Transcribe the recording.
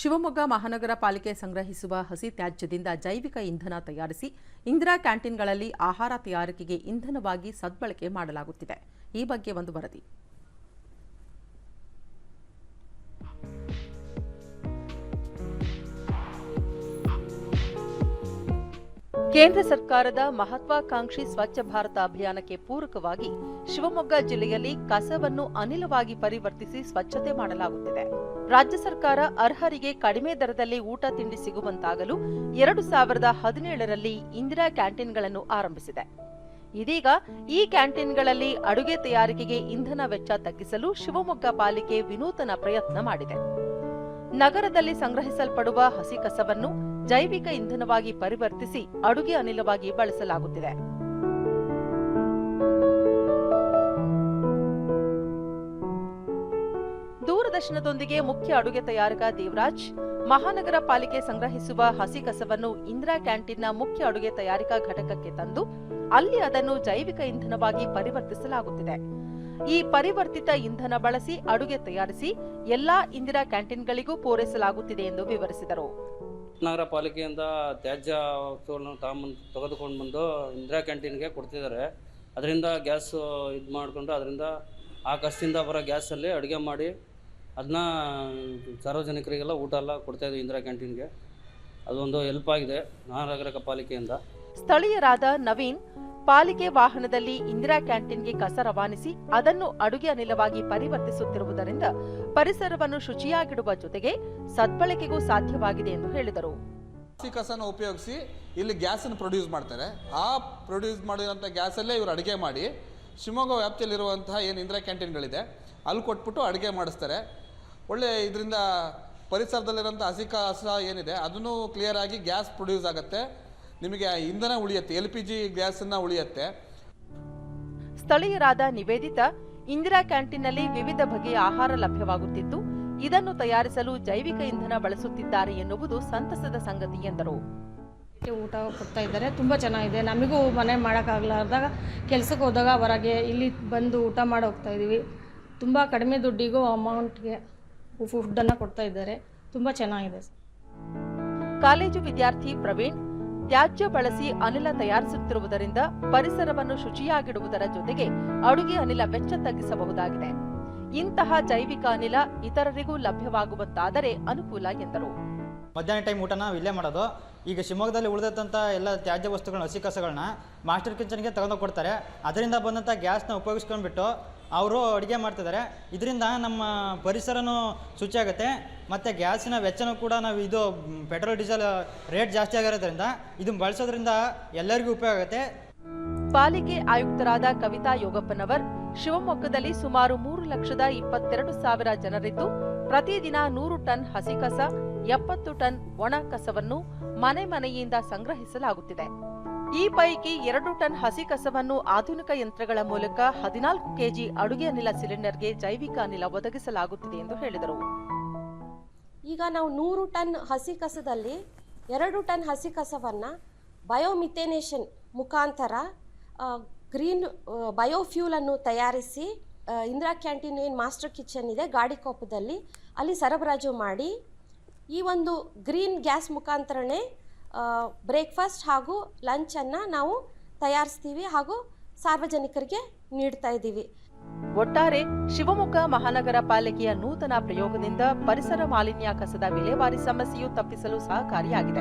ಶಿವಮೊಗ್ಗ ಮಹಾನಗರ ಪಾಲಿಕೆ ಸಂಗ್ರಹಿಸುವ ಹಸಿ ತ್ಯಾಜ್ಯದಿಂದ ಜೈವಿಕ ಇಂಧನ ತಯಾರಿಸಿ ಇಂದಿರಾ ಕ್ಯಾಂಟೀನ್ಗಳಲ್ಲಿ ಆಹಾರ ತಯಾರಿಕೆಗೆ ಇಂಧನವಾಗಿ ಸದ್ಬಳಕೆ ಮಾಡಲಾಗುತ್ತಿದೆ. ಈ ಬಗ್ಗೆ ಒಂದು ವರದಿ. ಕೇಂದ್ರ ಸರ್ಕಾರದ ಮಹತ್ವಾಕಾಂಕ್ಷಿ ಸ್ವಚ್ಛ ಭಾರತ ಅಭಿಯಾನಕ್ಕೆ ಪೂರಕವಾಗಿ ಶಿವಮೊಗ್ಗ ಜಿಲ್ಲೆಯಲ್ಲಿ ಕಸವನ್ನು ಅನಿಲವಾಗಿ ಪರಿವರ್ತಿಸಿ ಸ್ವಚ್ಛತೆ ಮಾಡಲಾಗುತ್ತಿದೆ. ರಾಜ್ಯ ಸರ್ಕಾರ ಅರ್ಹರಿಗೆ ಕಡಿಮೆ ದರದಲ್ಲಿ ಊಟ ತಿಂಡಿ ಸಿಗುವಂತಾಗಲು ಎರಡು ಸಾವಿರದ ಹದಿನೇಳರಲ್ಲಿ ಇಂದಿರಾ ಕ್ಯಾಂಟೀನ್ಗಳನ್ನು ಆರಂಭಿಸಿದೆ. ಇದೀಗ ಈ ಕ್ಯಾಂಟೀನ್ಗಳಲ್ಲಿ ಅಡುಗೆ ತಯಾರಿಕೆಗೆ ಇಂಧನ ವೆಚ್ಚ ತಗ್ಗಿಸಲು ಶಿವಮೊಗ್ಗ ಪಾಲಿಕೆ ವಿನೂತನ ಪ್ರಯತ್ನ ಮಾಡಿದೆ. ನಗರದಲ್ಲಿ ಸಂಗ್ರಹಿಸಲ್ಪಡುವ ಹಸಿ ಕಸವನ್ನು ಜೈವಿಕ ಇಂಧನವಾಗಿ ಪರಿವರ್ತಿಸಿ ಅಡುಗೆ ಅನಿಲವಾಗಿ ಬಳಸಲಾಗುತ್ತಿದೆ. ದೂರದರ್ಶನದೊಂದಿಗೆ ಮುಖ್ಯ ಅಡುಗೆ ತಯಾರಕ ದೇವರಾಜ್, ಮಹಾನಗರ ಪಾಲಿಕೆ ಸಂಗ್ರಹಿಸುವ ಹಸಿ ಕಸವನ್ನು ಇಂದಿರಾ ಕ್ಯಾಂಟೀನ್ನ ಮುಖ್ಯ ಅಡುಗೆ ತಯಾರಿಕಾ ಘಟಕಕ್ಕೆ ತಂದು ಅಲ್ಲಿ ಅದನ್ನು ಜೈವಿಕ ಇಂಧನವಾಗಿ ಪರಿವರ್ತಿಸಲಾಗುತ್ತಿದೆ. ಈ ಪರಿವರ್ತಿತ ಇಂಧನ ಬಳಸಿ ಅಡುಗೆ ತಯಾರಿಸಿ ಎಲ್ಲಾ ಇಂದಿರಾ ಕ್ಯಾಂಟೀನ್ಗಳಿಗೂ ಪೂರೈಸಲಾಗುತ್ತಿದೆ ಎಂದು ವಿವರಿಸಿದರು. ನಗರ ಪಾಲಿಕೆಯಿಂದ ತ್ಯಾಜ್ಯ ವಸ್ತುಗಳನ್ನು ತಗೊಂಬಂದು ತೆಗೆದುಕೊಂಡು ಬಂದು ಇಂದಿರಾ ಕ್ಯಾಂಟೀನ್ಗೆ ಕೊಡ್ತಿದ್ದಾರೆ. ಅದರಿಂದ ಗ್ಯಾಸ್ ಇದು ಮಾಡಿಕೊಂಡು ಅದರಿಂದ ಆ ಕಸದಿಂದ ಬರೋ ಗ್ಯಾಸಲ್ಲಿ ಅಡುಗೆ ಮಾಡಿ ಅದನ್ನ ಸಾರ್ವಜನಿಕರಿಗೆಲ್ಲ ಊಟ ಎಲ್ಲ ಕೊಡ್ತಾಯಿದ್ವಿ ಇಂದಿರಾ ಕ್ಯಾಂಟೀನ್ಗೆ. ಅದೊಂದು ಹೆಲ್ಪ್ ಆಗಿದೆ ಮಹಾನಗರ ಪಾಲಿಕೆಯಿಂದ. ಸ್ಥಳೀಯರಾದ ನವೀನ್ ಪಾಲಿಕೆ ವಾಹನದಲ್ಲಿ ಇಂದಿರಾ ಕ್ಯಾಂಟೀನ್ಗೆ ಕಸ ರವಾನಿಸಿ ಅದನ್ನು ಅಡುಗೆ ಅನಿಲವಾಗಿ ಪರಿವರ್ತಿಸುತ್ತಿರುವುದರಿಂದ ಪರಿಸರವನ್ನು ಶುಚಿಯಾಗಿಡುವ ಜೊತೆಗೆ ಸದ್ಬಳಕೆಗೂ ಸಾಧ್ಯವಾಗಿದೆ ಎಂದು ಹೇಳಿದರು. ಹಸಿ ಕಸನ ಉಪಯೋಗಿಸಿ ಇಲ್ಲಿ ಗ್ಯಾಸನ್ನು ಪ್ರೊಡ್ಯೂಸ್ ಮಾಡ್ತಾರೆ. ಆ ಪ್ರೊಡ್ಯೂಸ್ ಮಾಡಿರೋಂಥ ಗ್ಯಾಸಲ್ಲೇ ಇವರು ಅಡುಗೆ ಮಾಡಿ ಶಿವಮೊಗ್ಗ ವ್ಯಾಪ್ತಿಯಲ್ಲಿರುವಂತಹ ಏನು ಇಂದಿರಾ ಕ್ಯಾಂಟೀನ್ಗಳಿದೆ, ಅಲ್ಲಿ ಕೊಟ್ಬಿಟ್ಟು ಅಡುಗೆ ಮಾಡಿಸ್ತಾರೆ. ಒಳ್ಳೆ ಇದರಿಂದ ಪರಿಸರದಲ್ಲಿರೋಂಥ ಹಸಿ ಕಸ ಏನಿದೆ ಅದನ್ನು ಕ್ಲಿಯರ್ ಆಗಿ ಗ್ಯಾಸ್ ಪ್ರೊಡ್ಯೂಸ್ ಆಗುತ್ತೆ. ನಿಮಗೆ ಆ ಇಂಧನ ಉಳಿಯುತ್ತೆ ಎಲ್ ಪಿ ಜಿ ಗ್ಯಾಸನ್ನು ಉಳಿಯುತ್ತೆ. ಸ್ಥಳೀಯರಾದ ನಿವೇದಿತಾ ಇಂದಿರಾ ಕ್ಯಾಂಟೀನ್ನಲ್ಲಿ ವಿವಿಧ ಬಗೆಯ ಆಹಾರ ಲಭ್ಯವಾಗುತ್ತಿದ್ದು ಇದನ್ನು ತಯಾರಿಸಲು ಜೈವಿಕ ಇಂಧನ ಬಳಸುತ್ತಿದ್ದಾರೆ ಎನ್ನುವುದು ಸಂತಸದ ಸಂಗತಿ ಎಂದರು. ಊಟ ಕೊಡ್ತಾ ಇದ್ದಾರೆ ತುಂಬ ಚೆನ್ನಾಗಿದೆ. ನಮಗೂ ಮನೆ ಮಾಡೋಕ್ಕಾಗಲಾರ್ದಾಗ ಕೆಲಸಕ್ಕೆ ಹೋದಾಗ ಹೊರಗೆ ಇಲ್ಲಿ ಬಂದು ಊಟ ಮಾಡಿ ಹೋಗ್ತಾ ಇದ್ದೀವಿ ತುಂಬ ಕಡಿಮೆ ದುಡ್ಡಿಗೂ ಅಮೌಂಟ್ಗೆ ಫುಡ್ಡನ್ನು ಕೊಡ್ತಾ ಇದ್ದಾರೆ. ತುಂಬ ಚೆನ್ನಾಗಿದೆ. ಸರ್ ಕಾಲೇಜು ವಿದ್ಯಾರ್ಥಿ ಪ್ರವೀಣ್ ತ್ಯಾಜ್ಯ ಬಳಸಿ ಅನಿಲ ತಯಾರಿಸುತ್ತಿರುವುದರಿಂದ ಪರಿಸರವನ್ನು ಶುಚಿಯಾಗಿಡುವುದರ ಜೊತೆಗೆ ಅಡುಗೆ ಅನಿಲ ವೆಚ್ಚ ತಗ್ಗಿಸಬಹುದಾಗಿದೆ. ಇಂತಹ ಜೈವಿಕ ಅನಿಲ ಇತರರಿಗೂ ಲಭ್ಯವಾಗುವಂತಾದರೆ ಅನುಕೂಲ ಎಂದರು. ಮಧ್ಯಾಹ್ನ ಟೈಮ್ ಊಟನ ಇಲ್ಲೇ ಮಾಡೋದು. ಈಗ ಶಿವಮೊಗ್ಗದಲ್ಲಿ ಉಳಿದಂಥ ಎಲ್ಲ ತ್ಯಾಜ್ಯ ವಸ್ತುಗಳನ್ನ, ಹಸಿ ಕಸಗಳನ್ನ ಮಾಸ್ಟರ್ ಕಿಚನ್ಗೆ ತಗೊಂಡು ಕೊಡ್ತಾರೆ. ಅದರಿಂದ ಬಂದಂಥ ಗ್ಯಾಸ್ನ ಉಪಯೋಗಿಸ್ಕೊಂಡ್ಬಿಟ್ಟು ಅವರು ಅಡುಗೆ ಮಾಡ್ತಿದ್ದಾರೆ ಇದರಿಂದ ನಮ್ಮ ಪರಿಸರನೂ ಶುಚಿಯಾಗುತ್ತೆ. ಮತ್ತು ಗ್ಯಾಸಿನ ವೆಚ್ಚನೂ ಕೂಡ ನಾವು ಇದು ಪೆಟ್ರೋಲ್, ಡೀಸೆಲ್ ರೇಟ್ ಜಾಸ್ತಿ ಆಗಿರೋದ್ರಿಂದ ಇದನ್ನು ಬಳಸೋದ್ರಿಂದ ಎಲ್ಲರಿಗೂ ಉಪಯೋಗ ಆಗುತ್ತೆ. ಪಾಲಿಕೆ ಆಯುಕ್ತರಾದ ಕವಿತಾ ಯೋಗಪ್ಪನವರ್ ಶಿವಮೊಗ್ಗದಲ್ಲಿ ಸುಮಾರು ಮೂರು ಲಕ್ಷದ ಇಪ್ಪತ್ತೆರಡು ಸಾವಿರ ಜನರಿದ್ದು ಪ್ರತಿದಿನ ನೂರು ಟನ್ ಹಸಿ ಕಸ ಎಪ್ಪತ್ತು ಟನ್ ಒಣ ಕಸವನ್ನು ಮನೆ ಮನೆಯಿಂದ ಸಂಗ್ರಹಿಸಲಾಗುತ್ತಿದೆ. ಈ ಪೈಕಿ ಎರಡು ಟನ್ ಹಸಿ ಕಸವನ್ನು ಆಧುನಿಕ ಯಂತ್ರಗಳ ಮೂಲಕ ಹದಿನಾಲ್ಕು ಕೆಜಿ ಅಡುಗೆ ಅನಿಲ ಸಿಲಿಂಡರ್ಗೆ ಜೈವಿಕ ಅನಿಲ ಒದಗಿಸಲಾಗುತ್ತಿದೆ ಎಂದು ಹೇಳಿದರು. ಈಗ ನಾವು ನೂರು ಟನ್ ಹಸಿ ಕಸದಲ್ಲಿ ಎರಡು ಟನ್ ಹಸಿ ಕಸವನ್ನು ಬಯೋಮಿಥೆನೇಷನ್ ಮುಖಾಂತರ ಗ್ರೀನ್ ಬಯೋಫ್ಯೂಲನ್ನು ತಯಾರಿಸಿ ಇಂದಿರಾ ಕ್ಯಾಂಟೀನ್ ಏನು ಮಾಸ್ಟರ್ ಕಿಚನ್ ಇದೆ ಗಾಡಿಕೋಪದಲ್ಲಿ ಅಲ್ಲಿ ಸರಬರಾಜು ಮಾಡಿ, ಈ ಒಂದು ಗ್ರೀನ್ ಗ್ಯಾಸ್ ಮುಖಾಂತರನೇ ಬ್ರೇಕ್ಫಾಸ್ಟ್ ಹಾಗೂ ಲಂಚನ್ನು ನಾವು ತಯಾರಿಸ್ತೀವಿ ಹಾಗೂ ಸಾರ್ವಜನಿಕರಿಗೆ ನೀಡ್ತಾ ಇದ್ದೀವಿ. ಒಟ್ಟಾರೆ ಶಿವಮೊಗ್ಗ ಮಹಾನಗರ ಪಾಲಿಕೆಯ ನೂತನ ಪ್ರಯೋಗದಿಂದ ಪರಿಸರ ಮಾಲಿನ್ಯ ಕಸದ ವಿಲೇವಾರಿ ಸಮಸ್ಯೆಯು ತಪ್ಪಿಸಲು ಸಹಕಾರಿಯಾಗಿದೆ.